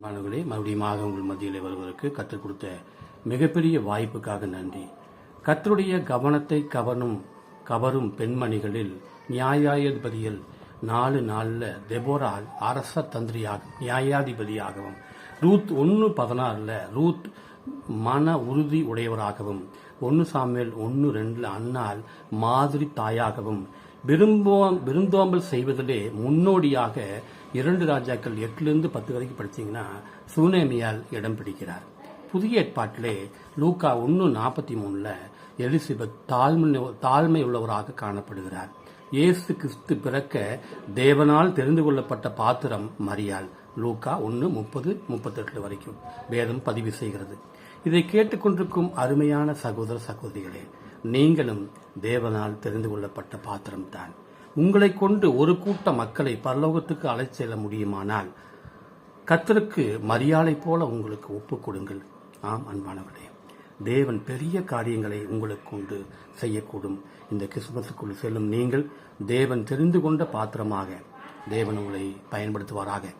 மாணவர்களே மறுபடியும் உங்கள் மத்தியில் வருவதற்கு கற்றுக் கொடுத்த மிகப்பெரிய வாய்ப்புக்காக நன்றி. கத்தருடைய கவனத்தை கவனும் கவரும் பெண்மணிகளில் நியாயாதிபதியில் நாலு நாளில் தெபோரா அரச தந்திரியாக நியாயாதிபதியாகவும் ரூத் ஒன்று பதினாறில் ரூத் மன உறுதி உடையவராகவும் ஒன்று சாமியல் ஒன்று ரெண்டில் அன்னால் மாதிரி தாயாகவும் விரும்போ விருந்தோம்பல் செய்வதிலே முன்னோடியாக இரண்டு ராஜாக்கள் எட்டுலேருந்து பத்து வரைக்கும் படிச்சீங்கன்னா சூனேமியால் இடம் பிடிக்கிறார். புதிய ஏற்பாட்டிலே லூக்கா ஒன்று நாற்பத்தி மூணில் எலிசபெத் தாழ்மை தாழ்மை உள்ளவராக காணப்படுகிறார். இயேசு கிறிஸ்து பிறக்க தேவனால் தெரிந்து கொள்ளப்பட்ட பாத்திரம் மரியாள். லூக்கா ஒன்று முப்பது முப்பத்தெட்டு வரைக்கும் வேதம் பதிவு செய்கிறது. இதை கேட்டுக்கொண்டிருக்கும் அருமையான சகோதர சகோதரிகளே நீங்களும் தேவனால் தெரிந்து கொள்ளப்பட்ட பாத்திரம்தான். உங்களை கொண்டு ஒரு கூட்ட மக்களை பரலோகத்துக்கு அழைச் செல்ல முடியுமானால் கத்தருக்கு மரியாதை போல உங்களுக்கு ஒப்பு கொடுங்கள். ஆம் அன்பானவர்களே தேவன் பெரிய காரியங்களை உங்களுக்கு கொண்டு செய்யக்கூடும். இந்த கிறிஸ்துமஸுக்குள் செல்லும் நீங்கள் தேவன் தெரிந்து கொண்ட பாத்திரமாக தேவன் உங்களை பயன்படுத்துவாராக.